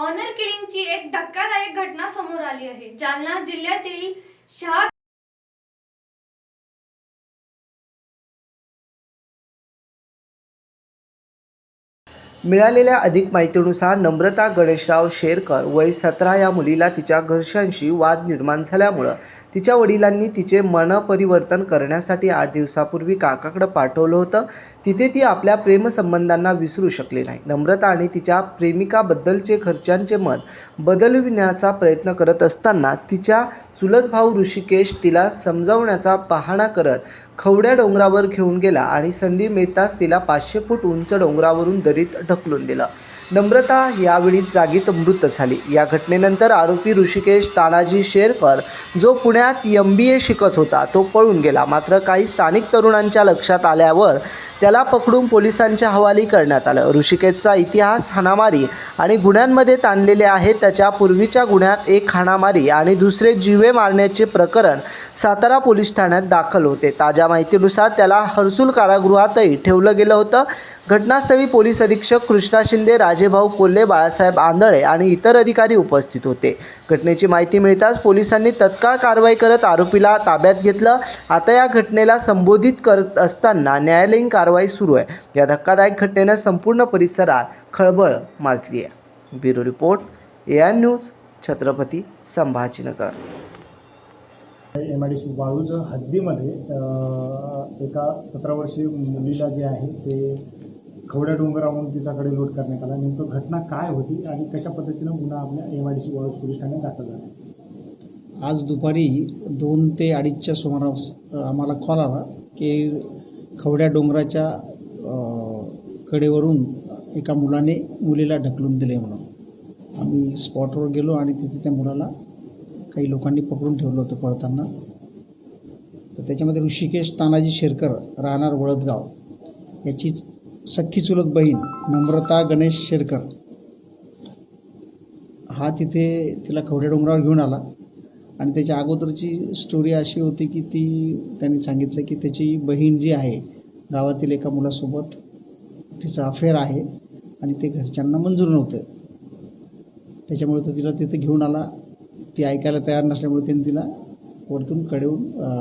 Honour किलिंगची एक धक्कादायक घटना समोर आली आहे. जालना जिल्ह्यातील शहा मिळालेल्या अधिक माहितीनुसार नम्रता गणेशराव शेरकर वय सतरा या मुलीला तिच्या घरच्यांशी वाद निर्माण झाल्यामुळं तिच्या वडिलांनी तिचे मनपरिवर्तन करण्यासाठी आठ दिवसापूर्वी काकाकडं पाठवलं होतं. तिथे ती आपल्या प्रेमसंबंधांना विसरू शकली नाही. नम्रता आणि तिच्या प्रेमिकाबद्दलचे घरच्यांचे मत बदलविण्याचा प्रयत्न करत असताना तिच्या चुलत भाऊ ऋषिकेश तिला समजावण्याचा पाहणा करत खवड्या डोंगरावर घेऊन गेला आणि संधी मिळताच तिला पाचशे फूट उंच डोंगरावरून दरीत ढकलून दिलं. नम्रता यावेळी जागीत मृत झाली. या घटनेनंतर आरोपी ऋषिकेश तानाजी शेरकर जो पुण्यात एम बी ए शिकत होता तो पळून गेला. मात्र काही स्थानिक तरुणांच्या लक्षात आल्यावर त्याला पकडून पोलिसांच्या हवाली करण्यात आलं. ऋषिकेशचा इतिहास हाणामारी आणि गुन्ह्यांमध्ये ताणलेले आहे. त्याच्या पूर्वीच्या गुन्ह्यात एक हाणामारी आणि दुसरे जीवे मारण्याचे प्रकरण सातारा पोलीस ठाण्यात दाखल होते. ताज्या माहितीनुसार त्याला हर्सूल कारागृहातही ठेवलं गेलं होतं. घटनास्थळी पोलीस अधीक्षक कृष्णा शिंदे राजेभाऊ कोल्हे बाळासाहेब आंधळे आणि इतर अधिकारी उपस्थित होते. घटनेची माहिती मिळताच पोलिसांनी तत्काळ कारवाई करत आरोपीला ताब्यात घेतलं. आता या घटनेला संबोधित करत असताना न्यायालयीन कारवाई सुरू आहे. या धक्कादायक घटनेनं संपूर्ण परिसरात खळबळ माजली आहे bureau report A I news Chhatrapati Sambhajinagar. M I D C Waluj हद्दीमध्ये एका सतरा वर्षीय मुलीला जे आहे ते खवड्या डोंगरावरून तिच्याकडे लोड करण्यात आला. नेमकं घटना काय होती आणि कशा पद्धतीनं गुन्हा आपल्या M I D C Waluj police ठाण्यात दाखल झाला? आज दुपारी दोन ते अडीचच्या सुमारास आम्हाला कॉल आला की खवड्या डोंगराच्या कडेवरून एका मुलाने मुलीला ढकलून दिले म्हणून. आम्ही स्पॉटवर गेलो आणि तिथे त्या मुलाला काही लोकांनी पकडून ठेवलं होतं पळताना. तर त्याच्यामध्ये ऋषिकेश तानाजी शेरकर राहणार वळदगाव याची सख्खी चुलत बहीण नम्रता गणेश शेरकर. हा तिथे तिला खवड्या डोंगरावर घेऊन आला. आणि त्याच्या अगोदरची स्टोरी अशी होती की ती त्यांनी सांगितलं की त्याची बहीण जी आहे गावातील एका मुलासोबत तिचं अफेअर आहे आणि ते घरच्यांना मंजूर नव्हतं. त्याच्यामुळे तो तिला तिथे घेऊन आला. ती ऐकायला तयार नसल्यामुळे त्यांनी तिला वरतून कडेहून